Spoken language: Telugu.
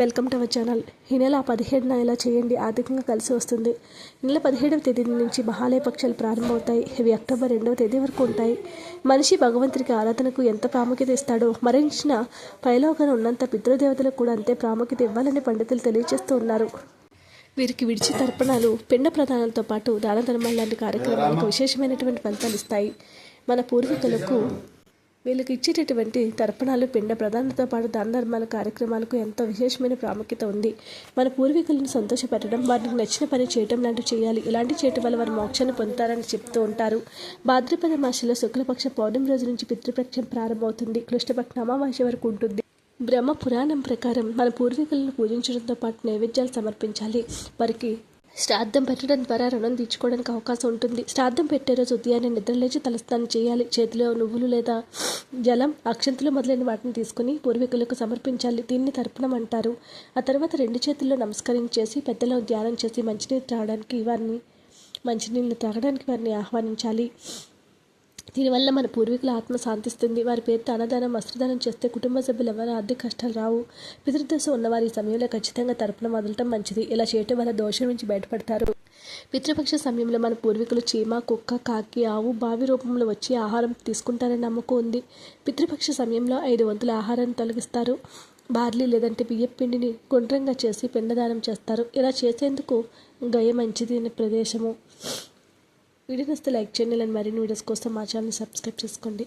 Welcome to our channel. ఈ నెల పదిహేడున ఇలా చేయండి ఆర్థికంగా కలిసి వస్తుంది. నెల పదిహేడవ తేదీ నుంచి మహాలయ పక్షాలు ప్రారంభమవుతాయి. ఇవి అక్టోబర్ రెండవ తేదీ వరకు ఉంటాయి. మనిషి భగవంతుడికి ఆరాధనకు ఎంత ప్రాముఖ్యత ఇస్తాడో మరణించిన పైలోకన ఉన్నంత పితృదేవతలకు కూడా అంతే ప్రాముఖ్యత ఇవ్వాలని పండితులు తెలియజేస్తూ ఉన్నారు. వీరికి విడిచి తర్పణాలు పిండ ప్రదానాలతో పాటు దాన ధర్మాలు లాంటి కార్యక్రమాలకు విశేషమైనటువంటి ఫలితాలు ఇస్తాయి. మన పూర్వీకులకు వీళ్ళకి ఇచ్చేటటువంటి తర్పణాలు పిండ ప్రధానతో పాటు దాన ధర్మాల కార్యక్రమాలకు ఎంతో విశేషమైన ప్రాముఖ్యత ఉంది. మన పూర్వీకులను సంతోషపెట్టడం వారికి నచ్చిన పని చేయడం లాంటివి చేయాలి. ఇలాంటి చేయటం వల్ల వారు మోక్షాన్ని పొందుతారని చెప్తూ ఉంటారు. భాద్రపద మాసంలో శుక్లపక్ష పౌర్ణమి రోజు నుంచి పితృపక్షం ప్రారంభమవుతుంది. కృష్ణపక్ష అమావాస్య వరకు ఉంటుంది. బ్రహ్మ పురాణం ప్రకారం మన పూర్వీకులను పూజించడంతో పాటు నైవేద్యాలు సమర్పించాలి. వారికి శ్రాద్ధం పెట్టడం ద్వారా రుణం తీర్చుకోవడానికి అవకాశం ఉంటుంది. శ్రాద్ధం పెట్టే రోజు ఉదయాన్నే నిద్రలేచి తలస్నానం చేయాలి. చేతిలో నువ్వులు లేదా జలం అక్షంతులు మొదలైన వాటిని తీసుకుని పూర్వీకులకు సమర్పించాలి. దీన్ని తర్పణం అంటారు. ఆ తర్వాత రెండు చేతుల్లో నమస్కరించేసి పెద్దలను ధ్యానం చేసి మంచినీరు త్రాగడానికి వారిని మంచినీళ్ళు త్రాగడానికి వారిని ఆహ్వానించాలి. దీనివల్ల మన పూర్వీకుల ఆత్మ శాంతిస్తుంది. వారి పేరుతో అన్నదానం వస్త్రదానం చేస్తే కుటుంబ సభ్యులు ఎవరు ఆర్థిక కష్టాలు రావు. పితృదశ ఉన్నవారి ఈ సమయంలో ఖచ్చితంగా తరపున వదలటం మంచిది. ఇలా చేయటం వల్ల దోషం నుంచి బయటపడతారు. పితృపక్ష సమయంలో మన పూర్వీకులు చీమ కుక్క కాకి ఆవు బావి రూపంలో వచ్చి ఆహారం తీసుకుంటారని నమ్మకం ఉంది. పితృపక్ష సమయంలో ఐదు వంతుల ఆహారాన్ని తొలగిస్తారు. బార్లీ లేదంటే బియ్యం పిండిని గుండ్రంగా చేసి పిండదానం చేస్తారు. ఇలా చేసేందుకు గయ మంచిది అనే ప్రదేశము. వీడియో నస్తే లైక్ చేయండి అండ్ మరిన్ని వీడియోస్ కోసం మా ఛానల్ని సబ్స్క్రైబ్ చేసుకోండి.